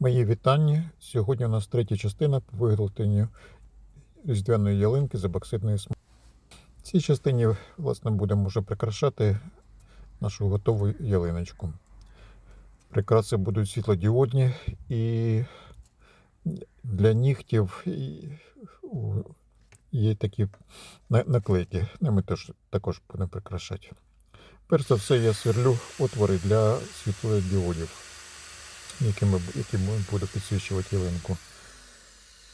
Мої вітання. Сьогодні у нас третя частина по виготовленню різдвяної ялинки з ебоксидної смоли. В цій частині власне, будемо вже прикрашати нашу готову ялиночку. Прикраси будуть світлодіодні і для нігтів є такі наклейки. Ними теж також будемо прикрашати. Перш за все, я сверлю отвори для світлодіодів якими, які буду підсвічувати ялинку.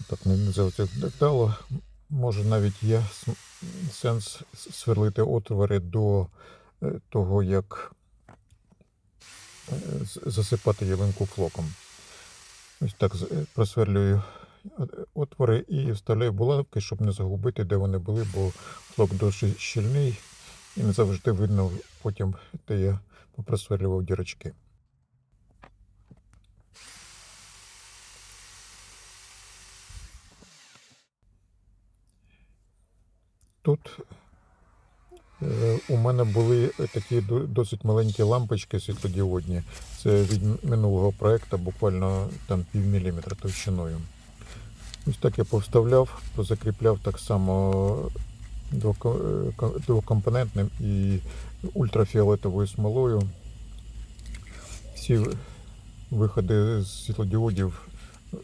Так не завжди вдало. Може навіть є сенс сверлити отвори до е, того, як е, засипати ялинку флоком. Ось так е, просверлюю отвори і вставляю булавки, щоб не загубити, де вони були, бо флок досить щільний і не завжди видно потім, де я попросверлював дірочки. Тут е, у мене були такі досить маленькі лампочки світлодіодні. Це від минулого проєкту, буквально там пів міліметра товщиною. Ось так я повставляв, позакріпляв так само е, ко- двокомпонентним і ультрафіолетовою смолою. Всі виходи з світлодіодів е,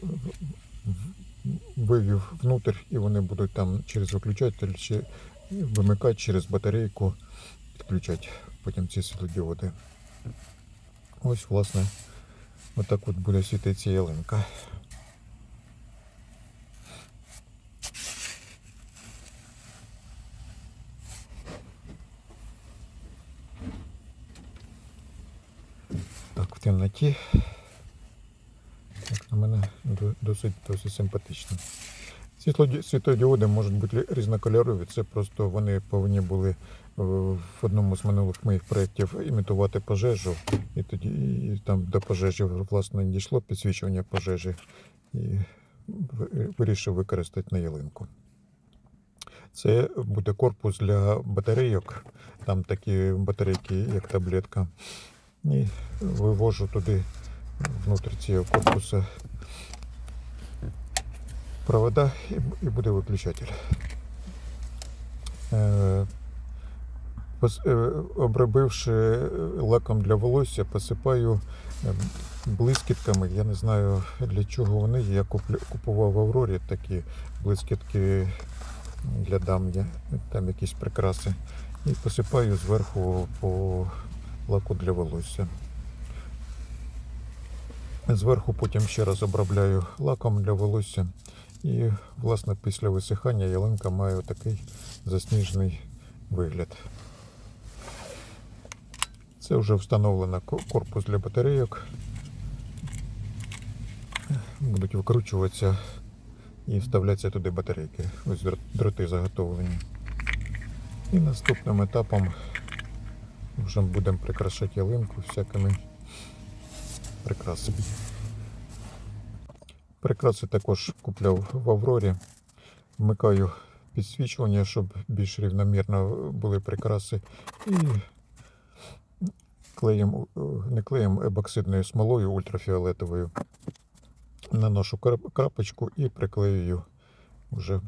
вивів внутрь, і вони будуть там через виключатель чи вимикати через батарейку, підключати потім ці світлодіоди. Ось, власне, отак от буде світитися ялинка. Так, в темноті. На мене досить, досить симпатично. Світлоді- Світлодіоди можуть бути різнокольорові. Це просто вони повинні були е, в одному з минулих моїх проєктів імітувати пожежу. І тоді і там до пожежі власне дійшло підсвічування пожежі і вирішив використати на ялинку. Це буде корпус для батарейок. Там такі батарейки, як таблетка. І вивожу туди внутрі цього корпуса провода і, буде виключатель. Е, е, обробивши лаком для волосся, посипаю е, блискітками. Я не знаю для чого вони. Я купував в Аврорі такі блискітки для дам, є, там якісь прикраси. І посипаю зверху по лаку для волосся. Зверху потім ще раз обробляю лаком для волосся. І, власне, після висихання ялинка має такий засніжений вигляд. Це вже встановлено корпус для батарейок. Будуть викручуватися і вставлятися туди батарейки. Ось дроти заготовлені. І наступним етапом вже будемо прикрашати ялинку всякими прикрасами. Прикраси також купляв в Аврорі. Вмикаю підсвічування, щоб більш рівномірно були прикраси. І клеєм, е, не клеєм, ебоксидною смолою ультрафіолетовою. Наношу крап- крапочку і приклеюю вже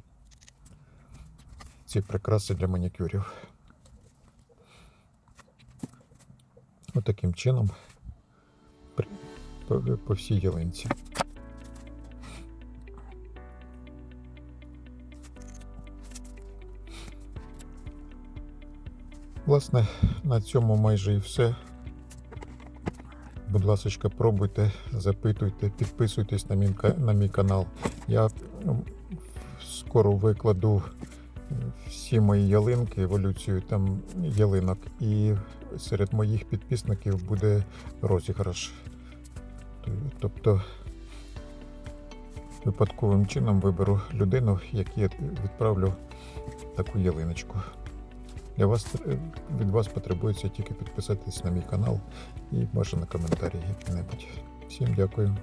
ці прикраси для манікюрів. Отаким чином при- по, по всій ялинці. Власне, на цьому майже і все. Будь ласка, пробуйте, запитуйте, підписуйтесь на мій, на мій канал. Я скоро викладу всі мої ялинки, еволюцію там ялинок, і серед моїх підписників буде розіграш. Тобто випадковим чином виберу людину, якій відправлю таку ялиночку. Для вас е, від вас потребується тільки підписатись на мій канал і бажано коментарі які-небудь. Всім дякую.